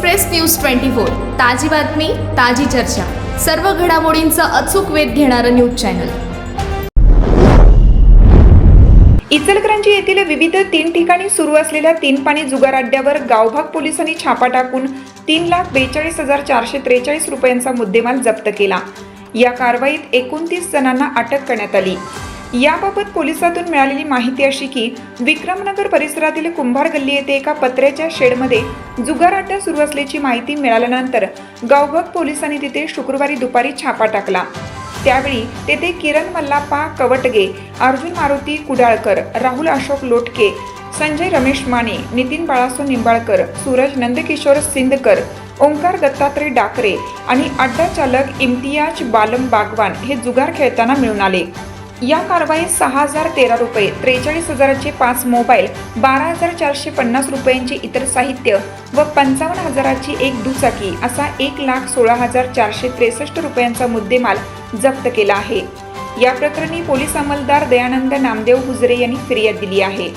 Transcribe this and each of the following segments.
Express news twenty four ताजी बातमी ताजी चर्चा. सर्व घडामोडींचा अचूक वेध घेणारं न्यूज चॅनल. इचलकरंजी येथील विविध तीन ठिकाणी सुरू असलेल्या तीन पाणी जुगार अड्ड्यावर गावभाग पोलिसांनी छापा टाकून तीन लाख बेचाळीस हजार चारशे त्रेचाळीस रुपयांचा मुद्देमाल जप्त केला. या कारवाईत एकोणतीस जणांना अटक करण्यात आली. याबाबत पोलिसातून मिळालेली माहिती अशी की विक्रमनगर परिसरातील कुंभार गल्ली येथे एका पत्र्याच्या शेडमध्ये जुगार अड्डा सुरू असल्याची माहिती मिळाल्यानंतर गावभाग पोलिसांनी तिथे शुक्रवारी दुपारी छापा टाकला. त्यावेळी तेथे किरण मल्लाप्पा कवटगे अर्जुन मारुती कुडाळकर राहुल अशोक लोटके संजय रमेश माने नितीन बाळासो निंबाळकर सूरज नंदकिशोर सिंदकर ओंकार दत्तात्रय डाकरे आणि अड्डा चालक इम्तियाज बालम बागवान हे जुगार खेळताना मिळून आले. या कारवाईत सहा हजार तेरा रुपये त्रेचाळीस हजाराचे पाच मोबाईल बारा हजार चारशे पन्नास रुपयांचे इतर साहित्य व पंचावन्न हजाराची एक दुचाकी असा एक लाख सोळा हजार चारशे त्रेसष्ट रुपयांचा मुद्देमाल जप्त केला आहे. या प्रकरणी पोलीस अंमलदार दयानंद नामदेव हुजरे यांनी फिर्याद दिली आहे.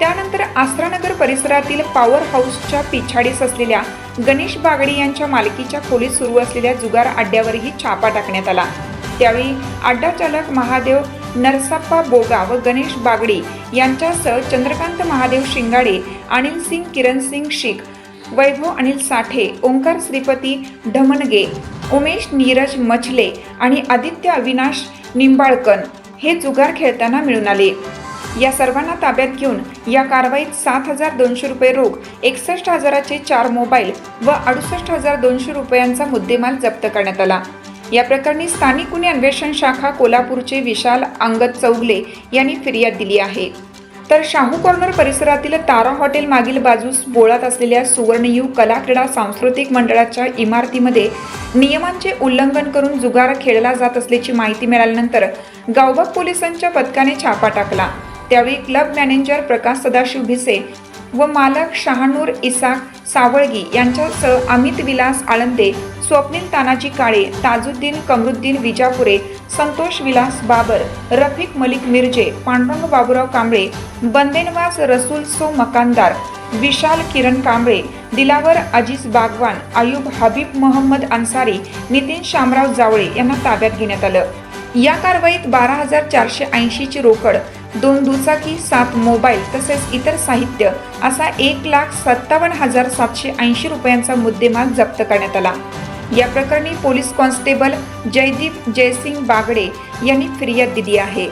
त्यानंतर आसरानगर परिसरातील पॉवर हाऊसच्या पिछाडीस असलेल्या गणेश बागडी यांच्या मालकीच्या खोलीत सुरू असलेल्या जुगार अड्ड्यावरही छापा टाकण्यात आला. त्यावेळी अड्डा चालक महादेव नरसाप्पा बोगा व गणेश बागडे यांच्यासह चंद्रकांत महादेव शिंगाडे अनिल सिंग किरण सिंग शीख वैभव अनिल साठे ओंकार श्रीपती ढमणगे उमेश नीरज मछले आणि आदित्य अविनाश निंबाळकन हे जुगार खेळताना मिळून आले. या सर्वांना ताब्यात घेऊन या कारवाईत सात हजार दोनशे रुपये रोख एकसष्ट हजाराचे चार मोबाईल व अडुसष्ट हजार दोनशे रुपयांचा मुद्देमाल जप्त करण्यात आला. या प्रकरणी स्थानिक गुन्हे अन्वेषण शाखा कोल्हापूरचे विशाल अंगद चौगले यांनी फिर्याद दिली आहे. तर शाहू कॉर्नर परिसरातील तारा हॉटेल मागील बाजूस बोळात असलेल्या सुवर्णयुग कलाक्रीडा सांस्कृतिक मंडळाच्या इमारतीमध्ये नियमांचे उल्लंघन करून जुगार खेळला जात असल्याची माहिती मिळाल्यानंतर गावबाग पोलिसांच्या पथकाने छापा टाकला. त्यावेळी क्लब मॅनेजर प्रकाश सदाशिव भिसे व मालक शहानूर इसाक सावळगी यांच्यासह अमित विलास आळंदे स्वप्नील तानाजी काळे ताजुद्दीन कमरुद्दीन विजापुरे संतोष विलास बाबर रफिक मलिक मिर्जे पांडुरंग बाबुराव कांबळे बंदेनवास रसूल सो मकानदार विशाल किरण कांबळे दिलावर अजीज बागवान आयुब हबीब मोहम्मद अन्सारी नितीन शामराव जावळे यांना ताब्यात घेण्यात आलं. या कारवाईत बारा हजार चारशे ऐंशीची रोकड दोन दुचाकी सात मोबाईल तसेच इतर साहित्य असा एक लाख सत्तावन्न हजार सातशे ऐंशी रुपयांचा मुद्देमाल जप्त करण्यात आला. या प्रकरणी पोलीस कॉन्स्टेबल जयदीप जयसिंग बागडे यांनी फिर्याद दिली आहे.